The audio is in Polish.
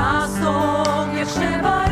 zasąd nie trzeba